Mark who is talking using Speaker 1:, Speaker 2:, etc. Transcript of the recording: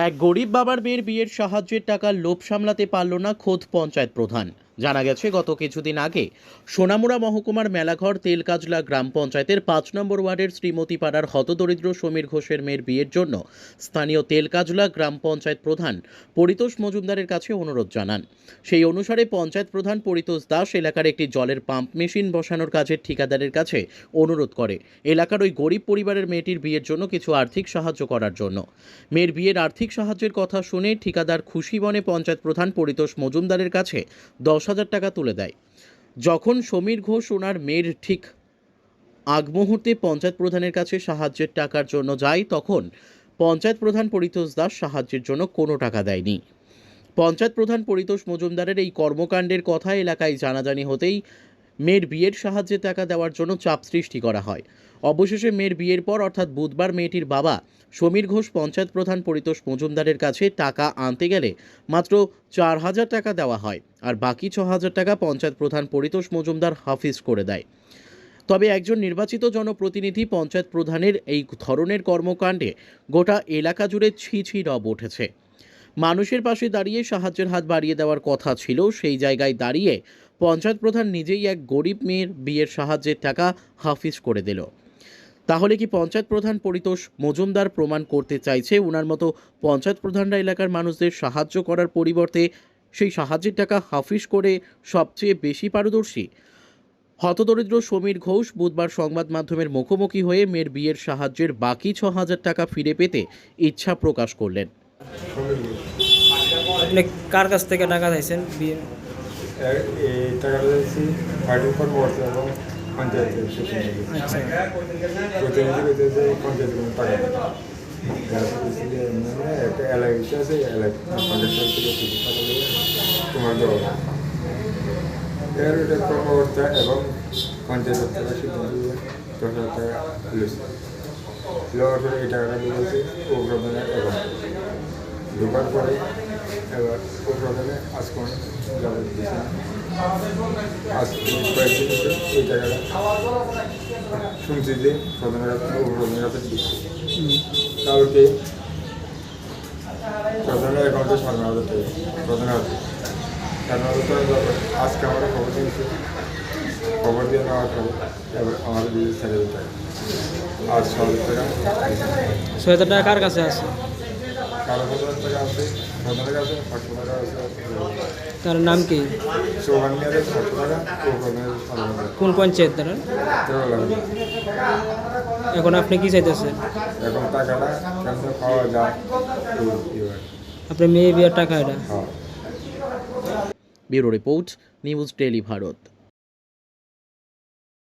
Speaker 1: এক গরিব বাবার মেয়ের বিয়ের সাহায্যের টাকা লোভ সামলাতে পারল না খোদ পঞ্চায়েত প্রধান। জানা গেছে, গত কিছুদিন আগে সোনামুড়া মহকুমার মেলাঘর তেলকাজলা গ্রাম পঞ্চায়েতের পাঁচ নম্বর ওয়ার্ডের শ্রীমতী পাড়ার হতদরিদ্র সমীর ঘোষের মেয়ের বিয়ের জন্য স্থানীয় তেলকাজলা গ্রাম পঞ্চায়েত প্রধান পরিতোষ মজুমদারের কাছে অনুরোধ জানান। সেই অনুসারে পঞ্চায়েত প্রধান পরিতোষ দাস এলাকার একটি জলের পাম্প মেশিন বসানোর কাজের ঠিকাদারের কাছে অনুরোধ করে এলাকার ওই গরিব পরিবারের মেয়েটির বিয়ের জন্য কিছু আর্থিক সাহায্য করার জন্য। মেয়ের বিয়ের আর্থিক সাহায্যের কথা শুনে ঠিকাদার খুশি বনে পঞ্চায়েত প্রধান পরিতোষ মজুমদারের কাছে দশ হাজার টাকা তুলে দেয়। যখন সমীর ঘোষ ওনার মেয়ের ঠিক আগ মুহূর্তে পঞ্চায়েত প্রধানের কাছে সাহায্যের টাকার জন্য যায়, তখন পঞ্চায়েত প্রধান পরিতোষ দাস সাহায্যের জন্য কোনো টাকা দেয়নি। পঞ্চায়েত প্রধান পরিতোষ মজুমদারের এই কর্মকাণ্ডের কথা এলাকায় জানাজানি হতেই মেয়ের বিয়ের সাহায্যে টাকা দেওয়ার জন্য চাপ সৃষ্টি করা হয়। অবশেষে মেয়ের বিয়ের পর, অর্থাৎ বুধবার মেয়েটির বাবা সমীর ঘোষ, পঞ্চায়েত প্রধান পরিতোষ মজুমদারের কাছে টাকা আনতে গেলে মাত্র চার হাজার টাকা দেওয়া হয় আর বাকি ছ হাজার টাকা পঞ্চায়েত প্রধান পরিতোষ মজুমদার হাফিজ করে দেয়। তবে একজন নির্বাচিত জনপ্রতিনিধি পঞ্চায়েত প্রধানের এই ধরনের কর্মকাণ্ডে গোটা এলাকা জুড়ে ছি ছি রব উঠেছে। মানুষের পাশে দাঁড়িয়ে সাহায্যের হাত বাড়িয়ে দেওয়ার কথা ছিল, সেই জায়গায় দাঁড়িয়ে পঞ্চায়েত প্রধান নিজেই এক গরিব মেয়ের বিয়ের সাহায্যের টাকা হাফিজ করে দিল। তাহলে কি পঞ্চায়েত প্রধান পরিতোষ মজুমদার প্রমাণ করতে চাইছে ওনার মতো পঞ্চায়েত প্রধানরা এলাকার মানুষদের সাহায্য করার পরিবর্তে সেই সাহায্যের টাকা হাফিজ করে সবচেয়ে বেশি পারদর্শী? হতদরিদ্র সমীর ঘোষ বুধবার সংবাদ মাধ্যমের মুখোমুখি হয়ে মেয়ের বিয়ের সাহায্যের বাকি ছ হাজার টাকা ফিরে পেতে ইচ্ছা প্রকাশ করলেন।
Speaker 2: কার কাছ থেকে টাকা চাইছেন
Speaker 3: টাকাটা দিচ্ছি পার্টির কর্মকর্তা এবং পঞ্চায়েতের প্রতিনিধি প্রতিনিধি করতে যে পঞ্চায়েত টাকা একটা এলাকা ইচ্ছে আছে এলাকা পঞ্চায়েত টাকা তোমার দেওয়া এর ওটা কর্মকর্তা এবং পঞ্চায়েত থেকে সিদ্ধান্ত দশ হাজার টাকা লওয়ার এই টাকাটা দিয়েছে ও অ্যাকাউন্টে ঢোকার পরে এবার ও প্রধানে আজকে যাবে দিয়েছে আজ এই শুনছি যে প্রধানের দিচ্ছে আজকে আমরা খবর দিয়েছি। খবর দিয়ে নেওয়ার পরে এবার আমাদের দিয়েছে চার হাজার টাকা আর ছ হাজার টাকা।
Speaker 2: ছয় হাজার টাকা কার কাছে আছে? তার নাম কি? কোন পঞ্চায়েত তারা? এখন আপনি কি চাইতেছেন?
Speaker 3: এখন টাকাটা পাওয়া যায় এই
Speaker 2: আপনার মেয়ে বিয়ের টাকা এটা?
Speaker 1: Bureau report, news daily Bharat.